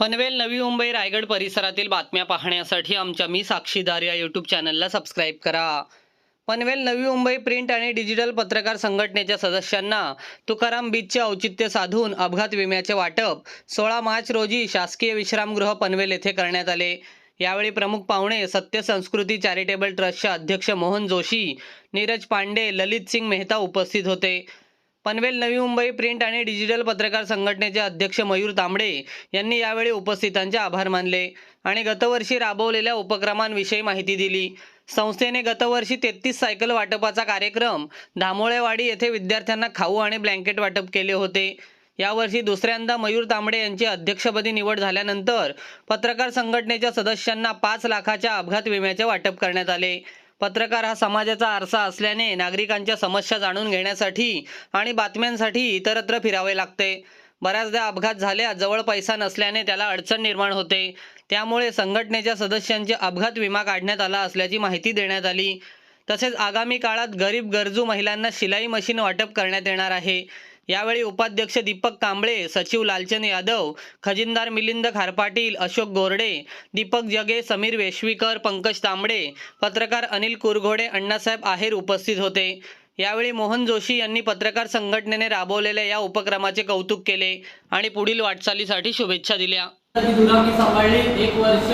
पनवेल नवी मुंबई रायगड परिसरातील बातम्या पाहण्यासाठी आमच्या मी साक्षीदार या यूट्यूब चॅनलला सबस्क्राईब करा. पनवेल नवी मुंबई प्रिंट आणि डिजिटल पत्रकार संघटनेच्या सदस्यांना तुकाराम बीचचे औचित्य साधून अपघात विम्याचे वाटप सोळा मार्च रोजी शासकीय विश्रामगृह पनवेल येथे करण्यात आले. यावेळी प्रमुख पाहुणे सत्य संस्कृती चॅरिटेबल ट्रस्टचे अध्यक्ष मोहन जोशी नीरज पांडे ललित सिंग मेहता उपस्थित होते. पनवेल नवी मुंबई प्रिंट आणि डिजिटल पत्रकार संघटनेचे अध्यक्ष मयूर तांबडे यांनी यावेळी उपस्थितांचे आभार मानले आणि गतवर्षी राबवलेल्या उपक्रमांविषयी माहिती दिली. संस्थेने गतवर्षी तेहतीस सायकल वाटपाचा कार्यक्रम धामोळेवाडी येथे विद्यार्थ्यांना खाऊ आणि ब्लँकेट वाटप केले होते. यावर्षी दुसऱ्यांदा मयूर तांबडे यांची अध्यक्षपदी निवड झाल्यानंतर पत्रकार संघटनेच्या सदस्यांना पाच लाखाच्या अपघात विम्याचे वाटप करण्यात आले. पत्रकार हा समाजाचा आरसा असल्याने नागरिकांच्या समस्या जाणून घेण्यासाठी आणि बातम्यांसाठी इतरत्र फिरावे लागते. बऱ्याचदा अपघात झाल्या जवळ पैसा नसल्याने त्याला अडचण निर्माण होते. त्यामुळे संघटनेच्या सदस्यांचे अपघात विमा काढण्यात आला असल्याची माहिती देण्यात आली. तसेच आगामी काळात गरीब गरजू महिलांना शिलाई मशीन वाटप करण्यात येणार आहे. यावेळी उपाध्यक्ष दीपक कांबळे सचिव लालचंद यादव खजिनदार मिलिंद खारपाटील अशोक गोरडे दीपक जगे समीर वेशवीकर पंकज तांबडे पत्रकार अनिल कुरघोडे अण्णासाहेब आहेर उपस्थित होते. यावेळी मोहन जोशी यांनी पत्रकार संघटनेने राबवलेल्या या उपक्रमाचे कौतुक केले आणि पुढील वाटचालीसाठी शुभेच्छा दिल्या. दुरावणी सांभाळली. एक वर्ष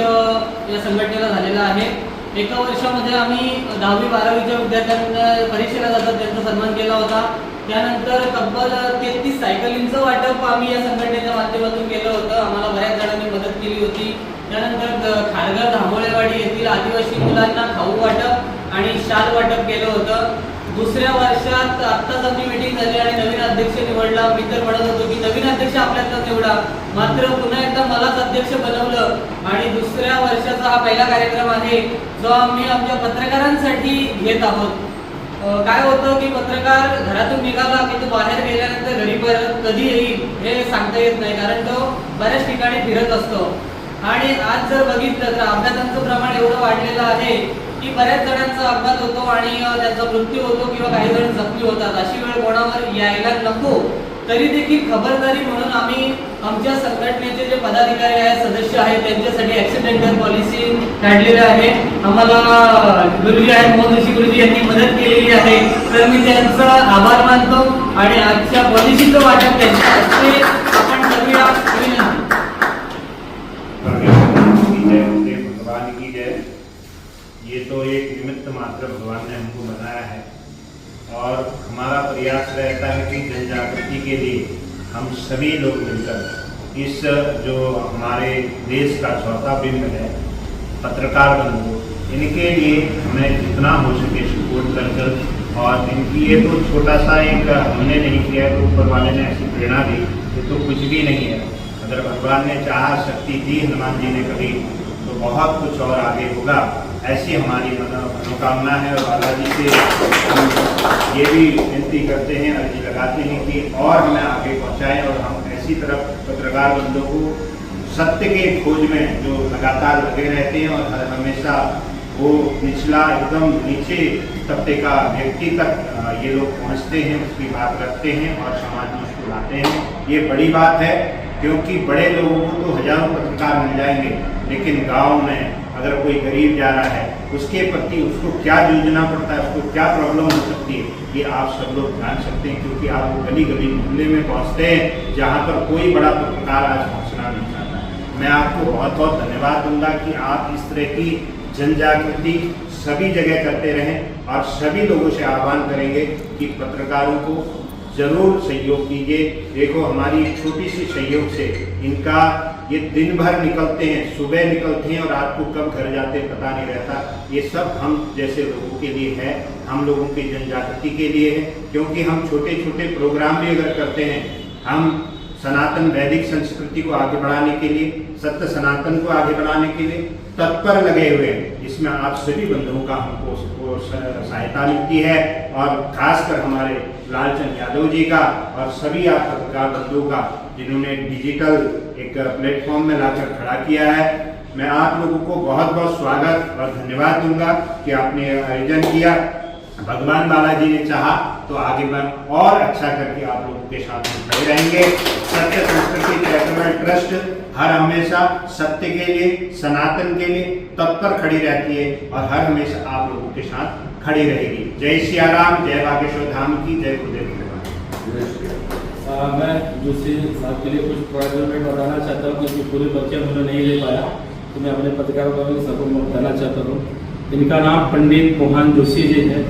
या संघटनेला झालेलं आहे. एका वर्षामध्ये आम्ही दहावी बारावीच्या विद्यार्थ्यांना परीक्षेला जातात त्यांचा सन्मान केला होता. त्यानंतर तब्बल तेहतीस सायकलींचं वाटप आम्ही या संघटनेच्या माध्यमातून केलं होतं. आम्हाला बऱ्याच जणांनी मदत केली होती. त्यानंतर खारघर धामोळेवाडी येथील आदिवासी मुलांना खाऊ वाटप आणि शाल वाटप केलं होतं. दुसऱ्या वर्षात आत्ताच आमची मिटिंग झाली आणि नवीन अध्यक्ष निवडला. मी तर म्हणत होतो की नवीन अध्यक्ष आपल्यातला निवडा मात्र पुन्हा एकदा मलाच अध्यक्ष बनवलं आणि दुसऱ्या वर्षाचा हा पहिला कार्यक्रम आहे जो आम्ही आमच्या पत्रकारांसाठी घेत आहोत. काय होतं की पत्रकार घरातून निघाला की तो बाहेर गेल्यानंतर घरी परत कधी येईल हे सांगता येत नाही कारण तो बऱ्याच ठिकाणी फिरत असतो. आणि आज जर बघितलं तर अपघातांचं प्रमाण एवढं वाढलेलं आहे की बऱ्याच जणांचा अपघात होतो आणि त्यांचा मृत्यू होतो किंवा काही जण जखमी होतात. अशी वेळ कोणावर यायला नको. तरी देखील खबरदारी म्हणून आम्ही आमच्या संघटनेचे जे पदाधिकारी आहेत सदस्य आहेत त्यांच्यासाठी ऍक्सिडेंटल पॉलिसी काढलेली आहे. आम्हाला गुरुजी आहेत मोहन जोशी गुरुजी यांनी मदत केलेली आहे. तर मी त्यांचा आभार मानतो आणि आजच्या पॉलिसीचं वाटप त्यांच्या हस्ते आपण करूया. भगवान की जय ये तो एक निमित्त मात्र भगवान ने हमको बनाया है। और हमारा प्रयास रहता है कि जन जागृति के लिए हम सभी लोग मिलकर इस जो हमारे देश का चौथा बिंब है, पत्रकार बंधु, इनके लिए हमें जितना हो सके सपोर्ट कर कर और इनकी ये तो छोटा सा एक हमने नहीं किया तो ऊपर वाले ने ऐसी प्रेरणा दी ये तो कुछ भी नहीं है। अगर भगवान ने चाहा, शक्ति दी, हनुमान जी ने कभी तो बहुत कुछ और आगे होगा। ऐसी हमारी मनो- मनोकामना है और बालाजी से हम ये भी विनती करते हैं, अर्जी लगाते हैं कि और हमें आगे पहुंचाएँ और हम ऐसी तरफ़ पत्रकार बंधुओं को सत्य के खोज में जो लगातार लगे रहते हैं और हर हमेशा वो निचला एकदम नीचे तबके का व्यक्ति तक ये लोग पहुँचते हैं, उसकी बात रखते हैं और समाज में उसको लाते हैं। ये बड़ी बात है, क्योंकि बड़े लोगों को तो हज़ारों पत्रकार मिल जाएँगे, लेकिन गाँव में अगर कोई गरीब जा रहा है, उसके प्रति उसको क्या योजना पड़ता है, उसको क्या प्रॉब्लम हो सकती है, ये आप सब लोग जान सकते हैं, क्योंकि आप गली गली मोहल्ले में पहुँचते हैं, जहाँ पर कोई बड़ा पत्रकार आज पहुँचना नहीं चाहता। मैं आपको बहुत बहुत धन्यवाद दूँगा कि आप इस तरह की जन जागृति सभी जगह करते रहें और सभी लोगों से आह्वान करेंगे कि पत्रकारों को ज़रूर सहयोग कीजिए। देखो, हमारी छोटी सी सहयोग से इनका ये दिन भर निकलते हैं, सुबह निकलते हैं और रात को कब घर जाते हैं पता नहीं रहता। ये सब हम जैसे लोगों के लिए है, हम लोगों की जन जागृति के लिए है, क्योंकि हम छोटे छोटे प्रोग्राम भी अगर करते हैं, हम सनातन वैदिक संस्कृति को आगे बढ़ाने के लिए, सत्य सनातन को आगे बढ़ाने के लिए तत्पर लगे हुए हैं। जिसमें आप सभी बंधुओं का हमको सहायता मिलती है और खासकर हमारे लालचंद यादव जी का और सभी आप पत्रकार बंधुओं का, जिन्होंने डिजिटल एक प्लेटफॉर्म में लाकर खड़ा किया है। मैं आप लोगों को बहुत बहुत स्वागत और धन्यवाद दूँगा कि आपने आयोजन किया। भगवान बालाजी ने चाहा तो आगे मैं और अच्छा करके आप लोगों के साथ में खड़े रहेंगे। सत्य संस्कृति चैरिटेबल ट्रस्ट हर हमेशा सत्य के लिए, सनातन के लिए तत्पर खड़ी रहती है और हर हमेशा आप लोगों के साथ खड़ी रहेगी। जय सिया राम जय बागेश्वर धाम की जय गुरुदेव आ, मैं दूसरी साहब के लिए कुछ प्रोग्राम में बताना चाहता हूँ क्योंकि पूरे बच्चे मुझे नहीं ले पाया तो मैं अपने पत्रकारों को सबको मैं बताना चाहता हूँ। इनका नाम पंडित मोहन जोशी जी है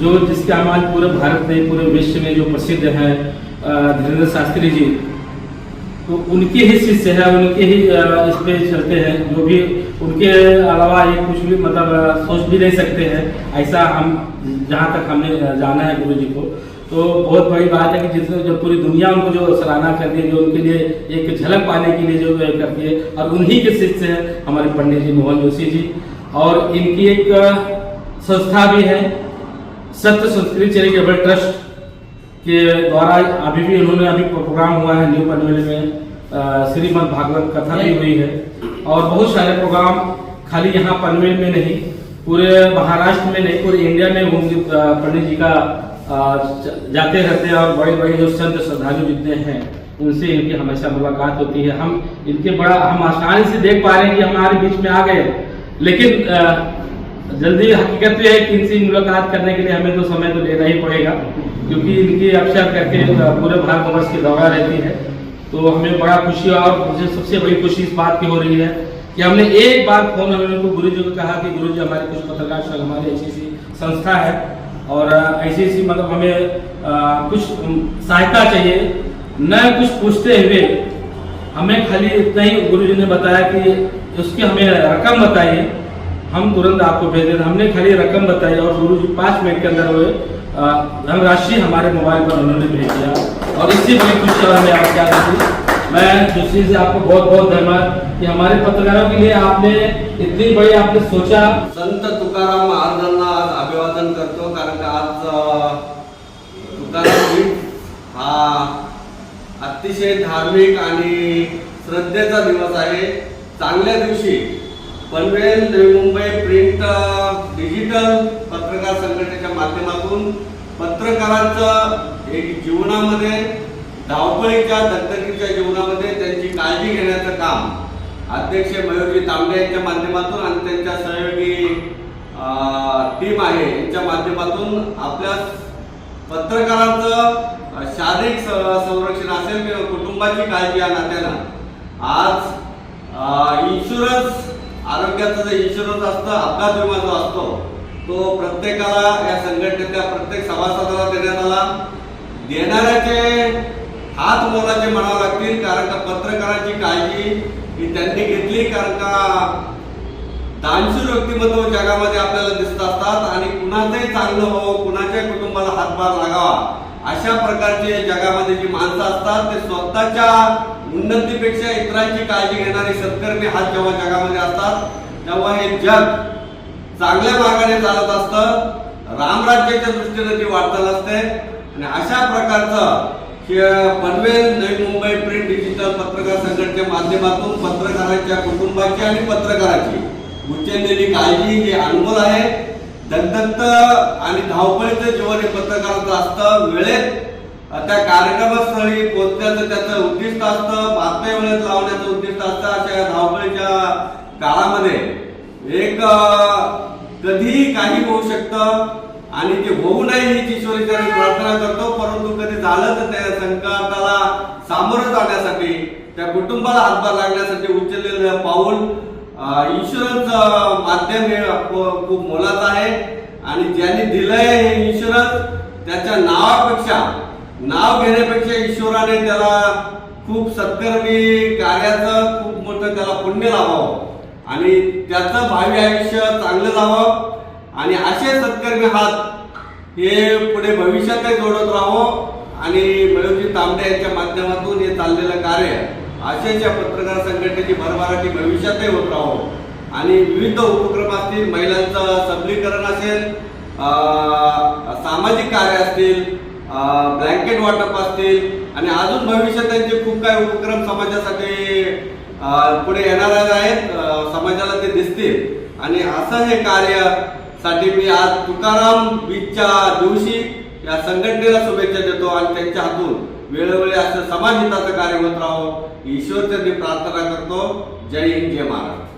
जो जिसके हमारे पूरे भारत में पूरे विश्व में जो प्रसिद्ध हैं धीरेन्द्र शास्त्री जी तो उनके ही शिष्य है उनके ही इस पे चलते हैं जो भी उनके अलावा ये कुछ भी मतलब सोच भी नहीं सकते हैं। ऐसा हम जहाँ तक हमने जाना है गुरु जी को। तो बहुत बड़ी बात है कि जिसने जो पूरी दुनिया उनको जो सराहना करती है जो उनके लिए एक झलक पाने के लिए जो करती है और उन्हीं के शिष्य हैं हमारे पंडित जी मोहन जोशी जी। और इनकी एक संस्था भी है सत्य संस्कृत चैरिटेबल ट्रस्ट के द्वारा अभी भी उन्होंने अभी प्रोग्राम हुआ है न्यू पनवेल में। श्रीमद भागवत कथा भी हुई है। और बहुत सारे प्रोग्राम खाली यहाँ पनवेल में नहीं, पूरे महाराष्ट्र में नहीं, पूरे इंडिया में होंगे पंडित जी का जाते रहते हैं और बड़े बड़े जो संत श्रद्धालु जितने हैं, उनसे इनकी हमेशा मुलाकात होती है। हम इनके बड़ा, हम आसानी से देख पा रहे हैं कि हमारे बीच में आ गए। लेकिन जल्दी हकीकत तो यह है कि इनसे मुलाकात करने के लिए हमें तो समय तो लेना ही पड़ेगा, क्योंकि इनकी अक्सर करके पूरे भारतवर्ष की दौरा रहती है। तो हमें बड़ा खुशी और मुझे सबसे बड़ी खुशी इस बात की हो रही है कि हमने एक बार फ़ोन हमें उनको गुरु जी को कहा कि गुरु जी हमारे कुछ पत्रकार संघ हमारी ऐसी संस्था है और ऐसी ऐसी मतलब हमें अ, कुछ सहायता चाहिए। न कुछ पूछते हुए हमें खाली इतना ही गुरु जी ने बताया कि उसकी हमें रकम बताइए। हम तुरंत आपको भेज दें हमने खाली रकम बताई और गुरु जी पाँच मिनट के अंदर हुए। धनराशि हमारे मोबाइल पर उन्होंने भेज दिया। और इसी बड़ी खुशी और हमें आप क्या दी मैं दूसरी से आपको बहुत बहुत धन्यवाद कि हमारे पत्रकारों के लिए आपने इतनी बड़ी आपने सोचा। संत तुकाराम महाराजांना आज अभिवादन करतो कारण का आज अ, तुकाराम हा अतिशय धार्मिक आणि श्रद्धेचा दिवस आहे. चांगल्या दिवशी पनवेल नवी मुंबई प्रिंट डिजिटल पत्रकार संघटनेच्या माध्यमातून पत्रकारांचं एक जीवनामध्ये धावपळीच्या दगदगीच्या जीवनामध्ये त्यांची काळजी घेण्याचं काम अध्यक्ष मयूरजी तांबे यांच्या माध्यमातून आणि त्यांच्या सहयोगी टीम आहे यांच्या माध्यमातून आपल्या पत्रकारांचं शारीरिक स- संरक्षण असेल किंवा कुटुंबाची काळजी या नात्यानं आज इन्शुरन्स आरोग्याचा जो इन्शुरन्स असतं अपघात विमा जो असतो तो प्रत्येकाला या संघटनेच्या प्रत्येक सभासदाला देण्यात आला. देणाऱ्याचे हात मोलाचे म्हणावं लागतील कारण का पत्रकारांची काळजी ही त्यांनी घेतली कारण का दानशूर व्यक्तिमत्व जगामध्ये आपल्याला दिसत असतात आणि कुणाचंही चांगलं हो कुणाच्या कुटुंबाला हातभार लागावा अशा प्रकारचे जगामध्ये जी माणसं असतात ते स्वतःच्या उन्नतीपेक्षा इतरांची काळजी घेणारे सत्कर्मी हात जेव्हा जगामध्ये असतात तेव्हा हे जग चांगल्या मार्गाने चालत असतं रामराज्याच्या दृष्टीने ती वाटचाल असते आणि अशा प्रकारचं पनवेल नवी मुंबई प्रिंट डिजिटल पत्रकार संघटनेच्या माध्यमातून पत्रकारांच्या कुटुंबाची आणि पत्रकाराची उचललेली काळजी ही अनमोल आहे. दगदगत आणि धावपळीचं जीवन हे पत्रकाराचं असतं. वेळेत त्या कार्यक्रमस्थळी पोहोचण्याचं त्याचं उद्दिष्ट असतं बातम्या वेळेत लावण्याचं उद्दिष्ट असतं अशा धावपळीच्या काळामध्ये. एक कधीही काही होऊ शकतं आणि ते होऊ नये ही ईश्वरीच्या प्रार्थना करतो परंतु कधी झालं तर त्या संकटाला सामोरं जाण्यासाठी त्या कुटुंबाला हातभार लागण्यासाठी उचललेलं पाऊल इन्शुरन्स माध्यम हे खूप मोलाचं आहे. आणि ज्यांनी दिलंय हे इन्शुरन्स त्याच्या नावापेक्षा नाव घेण्यापेक्षा ईश्वराने त्याला खूप सत्कर्मी कार्याचं खूप मोठं त्याला पुण्य लावावं. आणि त्याचं भावी आयुष्य चांगलं लावावं आणि असे सत्कर्मी हात हे पुढे भविष्यातही जोडत राहावं. आणि मयूरजी तांबडे यांच्या माध्यमातून हे चाललेलं कार्य अशाच या पत्रकार संघटनेची भरभराटी भविष्यातही होत राहावं. आणि विविध उपक्रम असतील महिलांचं सबलीकरण असेल सामाजिक कार्य असतील ब्लँकेट वाटप असतील आणि अजून भविष्यात त्यांचे खूप काही उपक्रम समाजासाठी पुढे येणार आहेत समाजाला ते दिसतील. आणि असं हे कार्यसाठी मी आज तुकाराम बीचच्या दिवशी या संघटनेला शुभेच्छा देतो आणि त्यांच्या हातून वेळोवेळी असं समाज हिताचं कार्य होत राहो. ईश्वर मी प्रार्थना करतो. जय हिंद जय महाराष्ट्र.